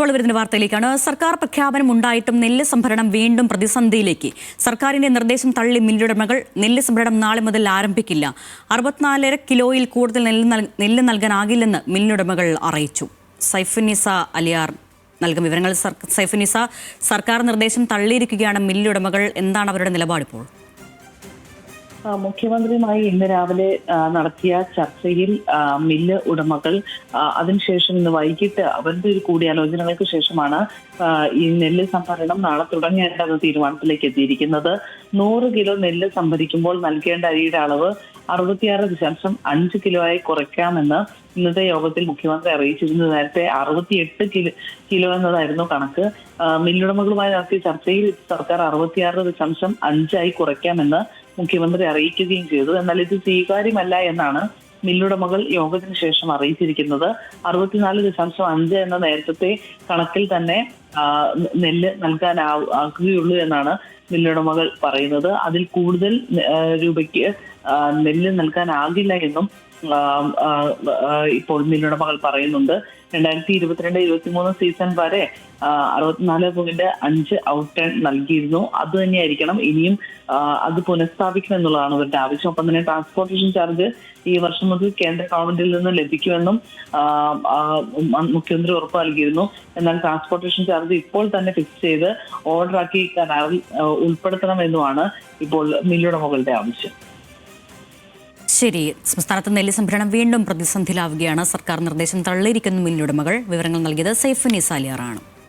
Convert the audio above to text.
ഇപ്പോൾ വരുന്ന വാർത്തയിലേക്കാണ്. സർക്കാർ പ്രഖ്യാപനം ഉണ്ടായിട്ടും നെല്ല് സംഭരണം വീണ്ടും പ്രതിസന്ധിയിലേക്ക്. സർക്കാരിന്റെ നിർദ്ദേശം തള്ളി മില്ലുടമകൾ നെല്ല് സംഭരണം നാളെ മുതൽ ആരംഭിക്കില്ല. അറുപത്തിനാലര കിലോയിൽ കൂടുതൽ നെല്ല് നെല്ല് നൽകാനാകില്ലെന്ന് മില്ലുടമകൾ അറിയിച്ചു. സൈഫുനിസ അലിയാർ നൽകും വിവരങ്ങൾ. സൈഫുനിസ സർക്കാർ നിർദ്ദേശം തള്ളിയിരിക്കുകയാണ് മില്ലുടമകൾ. എന്താണ് അവരുടെ നിലപാടിപ്പോൾ? മുഖ്യമന്ത്രിയുമായി ഇന്ന് രാവിലെ നടത്തിയ ചർച്ചയിൽ മില്ല് ഉടമകൾ അതിനുശേഷം ഇന്ന് വൈകിട്ട് അവരുടെ ഒരു കൂടിയാലോചനകൾക്ക് ശേഷമാണ് ഈ നെല്ല് സംഭരണം നാളെ തുടങ്ങേണ്ടെന്ന തീരുമാനത്തിലേക്ക് എത്തിയിരിക്കുന്നത്. നൂറ് കിലോ നെല്ല് സംഭരിക്കുമ്പോൾ നൽകേണ്ട അരിയുടെ അളവ് അറുപത്തിയാറ് ദശാംശം അഞ്ച് കിലോ ആയി കുറയ്ക്കാമെന്ന് ഇന്നത്തെ യോഗത്തിൽ മുഖ്യമന്ത്രി അറിയിച്ചിരുന്നു. നേരത്തെ അറുപത്തിയെട്ട് കിലോ കിലോ എന്നതായിരുന്നു കണക്ക്. മില്ലുടമകളുമായി നടത്തിയ ചർച്ചയിൽ സർക്കാർ അറുപത്തിയാറ് ദശാംശം അഞ്ചായി കുറയ്ക്കാമെന്ന് മുഖ്യമന്ത്രി അറിയിക്കുകയും ചെയ്തു. എന്നാൽ ഇത് സ്വീകാര്യമല്ല എന്നാണ് മില്ലുടമകൾ യോഗത്തിന് ശേഷം അറിയിച്ചിരിക്കുന്നത്. അറുപത്തിനാല് ദശാംശം അഞ്ച് എന്ന നേരത്തെ കണക്കിൽ തന്നെ നെല്ല് നൽകാൻ ആക്കുകയുള്ളൂ എന്നാണ് മില്ലുടമകൾ പറയുന്നത്. അതിൽ കൂടുതൽ രൂപയ്ക്ക് നെല്ല് നൽകാനാകില്ല എന്നും ഇപ്പോൾ മില്ലുടമകൾ പറയുന്നുണ്ട്. രണ്ടായിരത്തി ഇരുപത്തിരണ്ട് ഇരുപത്തിമൂന്ന് സീസൺ വരെ അറുപത്തിനാല് പോയിന്റ് അഞ്ച് ഔട്ട് ടേൺ നൽകിയിരുന്നു. അത് തന്നെയായിരിക്കണം ഇനിയും അത് പുനഃസ്ഥാപിക്കണം എന്നുള്ളതാണ് അവരുടെ ആവശ്യം. ഒപ്പം തന്നെ ട്രാൻസ്പോർട്ടേഷൻ ചാർജ് ഈ വർഷം മുതൽ കേന്ദ്ര ഗവൺമെന്റിൽ നിന്ന് ലഭിക്കുമെന്നും മുഖ്യമന്ത്രി ഉറപ്പ് നൽകിയിരുന്നു. എന്നാൽ ട്രാൻസ്പോർട്ടേഷൻ ചാർജ് ഇപ്പോൾ തന്നെ ഫിക്സ് ചെയ്ത് ഓർഡറാക്കി കരാറിൽ ഉൾപ്പെടുത്തണം ഉൾപ്പെടുത്തണമെന്നുമാണ് ഇപ്പോൾ മില്ലുടമകളുടെ ആവശ്യം. ശരി. സംസ്ഥാനത്ത് നെല്ല് സംഭരണം വീണ്ടും പ്രതിസന്ധിയിലാവുകയാണ്. സർക്കാർ നിർദ്ദേശം തള്ളിയിരിക്കുന്ന മില്ലുടമകൾ വിവരങ്ങൾ നൽകിയത് സൈഫുനി അലിയാറാണ്